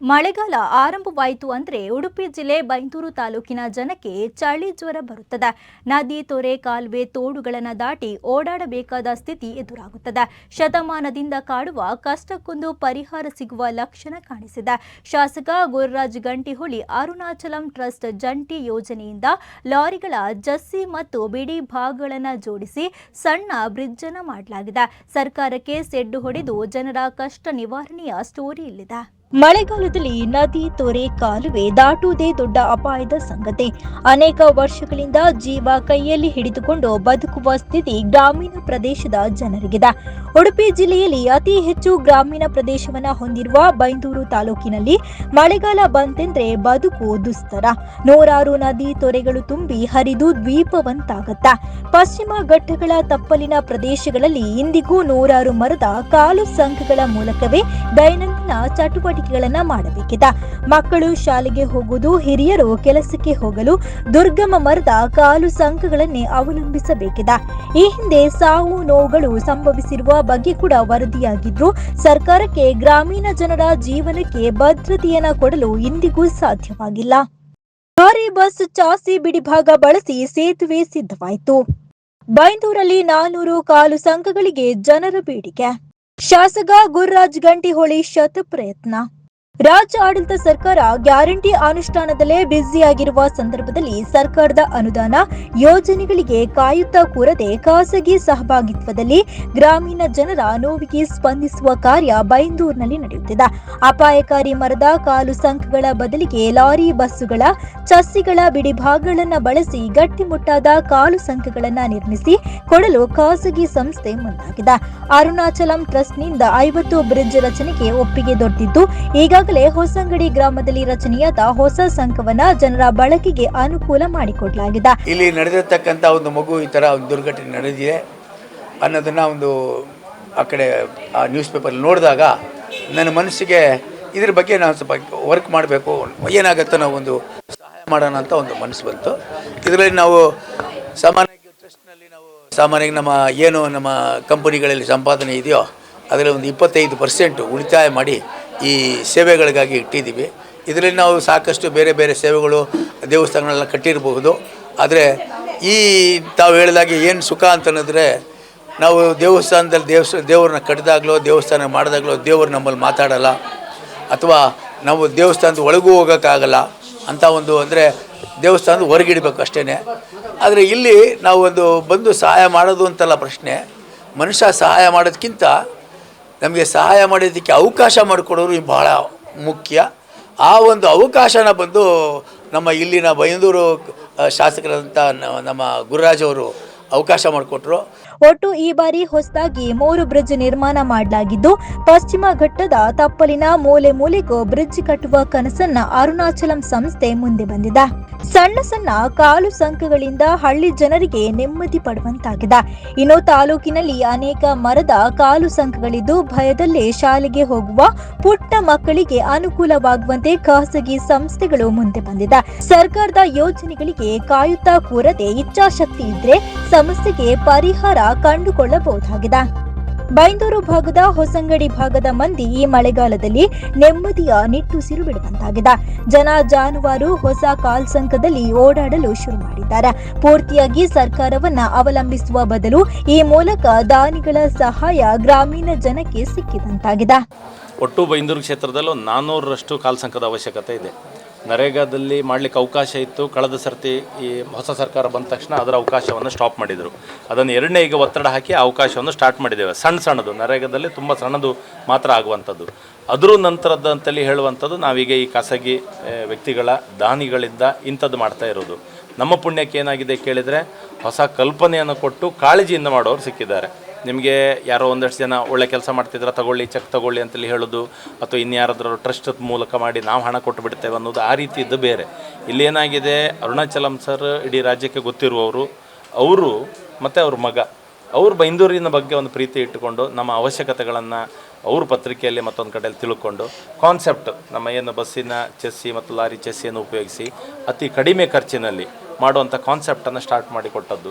ಮಳೆಗಾಲ ಆರಂಭವಾಯಿತು ಅಂದರೆ ಉಡುಪಿ ಜಿಲ್ಲೆ ಬೈಂದೂರು ತಾಲೂಕಿನ ಜನಕ್ಕೆ ಚಳಿ ಜ್ವರ ಬರುತ್ತದೆ. ನದಿ, ತೊರೆ, ಕಾಲುವೆ ತೋಡುಗಳನ್ನು ದಾಟಿ ಓಡಾಡಬೇಕಾದ ಸ್ಥಿತಿ ಎದುರಾಗುತ್ತದೆ. ಶತಮಾನದಿಂದ ಕಾಡುವ ಕಷ್ಟಕ್ಕೊಂದು ಪರಿಹಾರ ಸಿಗುವ ಲಕ್ಷಣ ಕಾಣಿಸಿದೆ. ಶಾಸಕ ಗುರುರಾಜ್ ಗಂಟಿಹೊಳಿ ಅರುಣಾಚಲಂ ಟ್ರಸ್ಟ್ ಜಂಟಿ ಯೋಜನೆಯಿಂದ ಲಾರಿಗಳ ಜಸ್ಸಿ ಮತ್ತು ಬಿಡಿ ಭಾಗಗಳನ್ನು ಜೋಡಿಸಿ ಸಣ್ಣ ಬ್ರಿಡ್ಜ್ ಮಾಡಲಾಗಿದೆ. ಸರ್ಕಾರಕ್ಕೆ ಸೆಡ್ಡು ಹೊಡೆದು ಜನರ ಕಷ್ಟ ನಿವಾರಣೆಯ ಸ್ಟೋರಿ ಇಲ್ಲಿದೆ ಮಳೆಗಾಲದಲ್ಲಿ ನದಿ ತೊರೆ ಕಾಲುವೆ ದಾಟುವುದೇ ದೊಡ್ಡ ಅಪಾಯದ ಸಂಗತಿ. ಅನೇಕ ವರ್ಷಗಳಿಂದ ಜೀವ ಕೈಯಲ್ಲಿ ಹಿಡಿದುಕೊಂಡು ಬದುಕುವ ಸ್ಥಿತಿ ಗ್ರಾಮೀಣ ಪ್ರದೇಶದ ಜನರಿಗಿದೆ. ಉಡುಪಿ ಜಿಲ್ಲೆಯಲ್ಲಿ ಅತಿ ಹೆಚ್ಚು ಗ್ರಾಮೀಣ ಪ್ರದೇಶವನ್ನ ಹೊಂದಿರುವ ಬೈಂದೂರು ತಾಲೂಕಿನಲ್ಲಿ ಮಳೆಗಾಲ ಬಂತೆಂದ್ರೆ ಬದುಕು ದುಸ್ತರ. ನೂರಾರು ನದಿ ತೊರೆಗಳು ತುಂಬಿ ಹರಿದು ದ್ವೀಪವಂತಾಗತ್ತ. ಪಶ್ಚಿಮ ಘಟ್ಟಗಳ ತಪ್ಪಲಿನ ಪ್ರದೇಶಗಳಲ್ಲಿ ಇಂದಿಗೂ ನೂರಾರು ಮರದ ಕಾಲು ಸಂಘಗಳ ಮೂಲಕವೇ ದೈನಂದಿನ ಚಟುವಟಿಕೆಗಳನ್ನ ಮಾಡಬೇಕಿದೆ. ಮಕ್ಕಳು ಶಾಲೆಗೆ ಹೋಗುವುದು, ಹಿರಿಯರು ಕೆಲಸಕ್ಕೆ ಹೋಗಲು, ದುರ್ಗಮ ಮರದ ಕಾಲು ಸಂಕಗಳನ್ನೇ ಅವಲಂಬಿಸಬೇಕಿದೆ. ಈ ಹಿಂದೆ ಸಾವು ನೋವುಗಳು ಸಂಭವಿಸಿರುವ ಬಗ್ಗೆ ಕೂಡ ವರದಿಯಾಗಿದ್ರು ಸರ್ಕಾರಕ್ಕೆ ಗ್ರಾಮೀಣ ಜನರ ಜೀವನಕ್ಕೆ ಭದ್ರತೆಯನ್ನ ಕೊಡಲು ಇಂದಿಗೂ ಸಾಧ್ಯವಾಗಿಲ್ಲ. ಭಾರಿ ಬಸ್ ಚಾಸಿ ಬಿಡಿಭಾಗ ಬಳಸಿ ಸೇತುವೆ ಸಿದ್ಧವಾಯಿತು. ಬೈಂದೂರಲ್ಲಿ ನಾನೂರು ಕಾಲು ಸಂಘಗಳಿಗೆ ಜನರ ಬೇಡಿಕೆ. ಶಾಸಕ ಗುರುರಾಜ್ ಗಂಟಿಹೊಳಿ ಶತ ಪ್ರಯತ್ನ ರಾಜ್ಯ ಆಡಳಿತ ಸರ್ಕಾರ ಗ್ಯಾರಂಟಿ ಅನುಷ್ಠಾನದಲ್ಲೇ ಬ್ಯುಸಿಯಾಗಿರುವ ಸಂದರ್ಭದಲ್ಲಿ ಸರ್ಕಾರದ ಅನುದಾನ ಯೋಜನೆಗಳಿಗೆ ಕಾಯುತ್ತಾ ಕೂರದೆ ಖಾಸಗಿ ಸಹಭಾಗಿತ್ವದಲ್ಲಿ ಗ್ರಾಮೀಣ ಜನರ ನೋವಿಗೆ ಸ್ಪಂದಿಸುವ ಕಾರ್ಯ ಬೈಂದೂರಿನಲ್ಲಿ ನಡೆಯುತ್ತಿದೆ. ಅಪಾಯಕಾರಿ ಮರದ ಕಾಲು ಸಂಖ್ಯೆಗಳ ಬದಲಿಗೆ ಲಾರಿ ಬಸ್ಸುಗಳ ಚಸ್ಸಿಗಳ ಬಿಡಿಭಾಗಗಳನ್ನು ಬಳಸಿ ಗಟ್ಟಿಮುಟ್ಟಾದ ಕಾಲು ಸಂಖ್ಯೆಗಳನ್ನು ನಿರ್ಮಿಸಿ ಕೊಡಲು ಖಾಸಗಿ ಸಂಸ್ಥೆ ಮುಂದಾಗಿದೆ. ಅರುಣಾಚಲಂ ಟ್ರಸ್ಟ್ನಿಂದ ಐವತ್ತು ಬ್ರಿಡ್ಜ್ ರಚನೆಗೆ ಒಪ್ಪಿಗೆ ದೊರೆತಿದ್ದು, ಈಗಾಗಲೇ ಹೊಸಂಗಡಿ ಗ್ರಾಮದಲ್ಲಿ ರಚನೆಯಾದ ಹೊಸ ಸಂಘವನ್ನ ಜನರ ಬಳಕೆಗೆ ಅನುಕೂಲ ಮಾಡಿಕೊಡಲಾಗಿದೆ. ಇಲ್ಲಿ ನಡೆದಿರ್ತಕ್ಕಂಥ ಒಂದು ಮಗು ಈ ಥರ ಒಂದು ದುರ್ಘಟನೆ ನಡೆದಿದೆ. ಅನ್ನೋದನ್ನ ಒಂದು ಆ ಕಡೆ, ಆ ನ್ಯೂಸ್ ಪೇಪರ್ ನೋಡಿದಾಗ ನನ್ನ ಮನಸ್ಸಿಗೆ ಇದ್ರ ಬಗ್ಗೆ ನಾನು ಸ್ವಲ್ಪ ವರ್ಕ್ ಮಾಡಬೇಕು, ಏನಾಗುತ್ತೋ ನಾವು ಒಂದು ಸಹಾಯ ಮಾಡೋಣ ಅಂತ ಒಂದು ಮನಸ್ಸು ಬಂತು. ಇದರಲ್ಲಿ ನಾವು ಸಾಮಾನ್ಯವಾಗಿ ಟ್ರಸ್ಟ್ನಲ್ಲಿ ನಾವು ಸಾಮಾನ್ಯವಾಗಿ ನಮ್ಮ ಏನು ನಮ್ಮ ಕಂಪನಿಗಳಲ್ಲಿ ಸಂಪಾದನೆ ಇದೆಯೋ, ಅದರಲ್ಲಿ ಒಂದು ಇಪ್ಪತ್ತೈದು ಪರ್ಸೆಂಟು ಉಳಿತಾಯ ಮಾಡಿ ಈ ಸೇವೆಗಳಿಗಾಗಿ ಇಟ್ಟಿದ್ದೀವಿ. ಇದರಲ್ಲಿ ನಾವು ಸಾಕಷ್ಟು ಬೇರೆ ಬೇರೆ ಸೇವೆಗಳು ದೇವಸ್ಥಾನಗಳೆಲ್ಲ ಕಟ್ಟಿರಬಹುದು. ಆದರೆ ಈ ತಾವು ಹೇಳಿದಾಗೆ ಏನು ಸುಖ ಅಂತಂದರೆ, ನಾವು ದೇವಸ್ಥಾನದಲ್ಲಿ ದೇವಸ್ಥ ದೇವ್ರನ್ನ ಕಟ್ಟಿದಾಗಲೋ, ದೇವಸ್ಥಾನ ಮಾಡಿದಾಗಲೋ ದೇವರು ನಮ್ಮಲ್ಲಿ ಮಾತಾಡಲ್ಲ. ಅಥವಾ ನಾವು ದೇವಸ್ಥಾನದ ಒಳಗೂ ಹೋಗೋಕ್ಕಾಗಲ್ಲ ಅಂತ ಒಂದು ಅಂದರೆ ದೇವಸ್ಥಾನದ ಹೊರಗಿಡಬೇಕು ಅಷ್ಟೇ ಆದರೆ ಇಲ್ಲಿ ನಾವು ಒಂದು ಬಂದು ಸಹಾಯ ಮಾಡೋದು ಅಂತಲ್ಲ ಪ್ರಶ್ನೆ. ಮನುಷ್ಯ ಸಹಾಯ ಮಾಡೋದಕ್ಕಿಂತ ನಮಗೆ ಸಹಾಯ ಮಾಡೋದಕ್ಕೆ ಅವಕಾಶ ಮಾಡಿಕೊಡೋರು ಬಹಳ ಮುಖ್ಯ. ಆ ಒಂದು ಅವಕಾಶನ ಬಂದು ನಮ್ಮ ಇಲ್ಲಿನ ಬೈಂದೂರು ಶಾಸಕರಂಥ ನಮ್ಮ ಗುರುರಾಜವರು ಅವಕಾಶ ಮಾಡಿಕೊಟ್ರು. ಒಟ್ಟು ಈ ಬಾರಿ ಹೊಸದಾಗಿ ಮೂರು ಬ್ರಿಡ್ಜ್ ನಿರ್ಮಾಣ ಮಾಡಲಾಗಿದ್ದು, ಪಶ್ಚಿಮ ಘಟ್ಟದ ತಪ್ಪಲಿನ ಮೂಲೆ ಮೂಲೆಗೂ ಬ್ರಿಡ್ಜ್ ಕಟ್ಟುವ ಕನಸನ್ನ ಅರುಣಾಚಲಂ ಸಂಸ್ಥೆ ಮುಂದೆ ಬಂದಿದೆ. ಸಣ್ಣ ಸಣ್ಣ ಕಾಲು ಸಂಕಗಳಿಂದ ಹಳ್ಳಿ ಜನರಿಗೆ ನೆಮ್ಮದಿ ಪಡುವಂತಾಗಿದೆ. ಇನ್ನು ತಾಲೂಕಿನಲ್ಲಿ ಅನೇಕ ಮರದ ಕಾಲು ಸಂಕಗಳಿದ್ದು, ಭಯದಲ್ಲೇ ಶಾಲೆಗೆ ಹೋಗುವ ಪುಟ್ಟ ಮಕ್ಕಳಿಗೆ ಅನುಕೂಲವಾಗುವಂತೆ ಖಾಸಗಿ ಸಂಸ್ಥೆಗಳು ಮುಂದೆ ಬಂದಿದೆ. ಸರ್ಕಾರದ ಯೋಜನೆಗಳಿಗೆ ಕಾಯುತ್ತಾ ಕೂರದೆ ಇಚ್ಛಾಶಕ್ತಿ ಇದ್ರೆ ಸಮಸ್ಯೆಗೆ ಪರಿಹಾರ ಕಂಡುಕೊಳ್ಳಬಹುದಾಗಿದೆ. ಬೈಂದೂರು ಭಾಗದ ಹೊಸಂಗಡಿ ಭಾಗದ ಮಂದಿ ಈ ಮಳೆಗಾಲದಲ್ಲಿ ನೆಮ್ಮದಿಯ ನಿಟ್ಟುಸಿರು ಬಿಡುವಂತಾಗಿದೆ. ಜನ ಜಾನುವಾರು ಹೊಸ ಕಾಲ್ಸಂಕದಲ್ಲಿ ಓಡಾಡಲು ಶುರು ಮಾಡಿದ್ದಾರೆ. ಪೂರ್ತಿಯಾಗಿ ಸರ್ಕಾರವನ್ನ ಅವಲಂಬಿಸುವ ಬದಲು ಈ ಮೂಲಕ ದಾನಿಗಳ ಸಹಾಯ ಗ್ರಾಮೀಣ ಜನಕ್ಕೆ ಸಿಕ್ಕಿದಂತಾಗಿದೆ. ಒಟ್ಟು ಬೈಂದೂರು ಕ್ಷೇತ್ರದಲ್ಲಿ ನಾನ್ನೂರರಷ್ಟು ಕಾಲ್ಸಂಕದ ಅವಶ್ಯಕತೆ ಇದೆ. ನರೇಗಾದಲ್ಲಿ ಮಾಡಲಿಕ್ಕೆ ಅವಕಾಶ ಇತ್ತು. ಕಳೆದ ಸರ್ತಿ ಈ ಹೊಸ ಸರ್ಕಾರ ಬಂದ ತಕ್ಷಣ ಅದರ ಅವಕಾಶವನ್ನು ಸ್ಟಾಪ್ ಮಾಡಿದರು. ಅದನ್ನು ಎರಡನೇ ಈಗ ಒತ್ತಡ ಹಾಕಿ ಅವಕಾಶವನ್ನು ಸ್ಟಾರ್ಟ್ ಮಾಡಿದ್ದೇವೆ. ಸಣ್ಣ ಸಣ್ಣದು ನರೇಗಾದಲ್ಲಿ ತುಂಬ ಸಣ್ಣದು ಮಾತ್ರ ಆಗುವಂಥದ್ದು. ಅದ್ರ ನಂತರದಂತಲ್ಲಿ ಹೇಳುವಂಥದ್ದು ನಾವೀಗ ಈ ಖಾಸಗಿ ವ್ಯಕ್ತಿಗಳ ದಾನಿಗಳಿಂದ ಇಂಥದ್ದು ಮಾಡ್ತಾ ಇರೋದು. ನಮ್ಮ ಪುಣ್ಯಕ್ಕೆ ಏನಾಗಿದೆ ಕೇಳಿದರೆ ಹೊಸ ಕಲ್ಪನೆಯನ್ನು ಕೊಟ್ಟು ಕಾಳಜಿಯಿಂದ ಮಾಡೋರು ಸಿಕ್ಕಿದ್ದಾರೆ. ನಿಮಗೆ ಯಾರೋ ಒಂದಷ್ಟು ಜನ ಒಳ್ಳೆ ಕೆಲಸ ಮಾಡ್ತಿದ್ರೆ, ತಗೊಳ್ಳಿ ಚೆಕ್ ತಗೊಳ್ಳಿ ಅಂತೇಳಿ ಹೇಳೋದು, ಅಥವಾ ಇನ್ಯಾರಾದ್ರೂ ಟ್ರಸ್ಟ್ ಮೂಲಕ ಮಾಡಿ ನಾವು ಹಣ ಕೊಟ್ಟು ಬಿಡ್ತೇವೆ ಅನ್ನೋದು ಆ ರೀತಿಯದ್ದು ಬೇರೆ. ಇಲ್ಲಿ ಏನಾಗಿದೆ, ಅರುಣಾಚಲಂ ಸರ್ ಇಡೀ ರಾಜ್ಯಕ್ಕೆ ಗೊತ್ತಿರುವವರು, ಅವರು ಮತ್ತು ಅವ್ರ ಮಗ. ಅವರು ಬೈಂದೂರಿನ ಬಗ್ಗೆ ಒಂದು ಪ್ರೀತಿ ಇಟ್ಟುಕೊಂಡು ನಮ್ಮ ಅವಶ್ಯಕತೆಗಳನ್ನು ಅವ್ರ ಪತ್ರಿಕೆಯಲ್ಲಿ ಮತ್ತೊಂದು ಕಡೆಯಲ್ಲಿ ತಿಳ್ಕೊಂಡು ಕಾನ್ಸೆಪ್ಟ್ ನಮ್ಮ ಏನು ಬಸ್ಸಿನ ಚೆಸ್ಸಿ ಮತ್ತು ಲಾರಿ ಚೆಸ್ಸಿಯನ್ನು ಉಪಯೋಗಿಸಿ ಅತಿ ಕಡಿಮೆ ಖರ್ಚಿನಲ್ಲಿ ಮಾಡುವಂಥ ಕಾನ್ಸೆಪ್ಟನ್ನು ಸ್ಟಾರ್ಟ್ ಮಾಡಿ ಕೊಟ್ಟದ್ದು.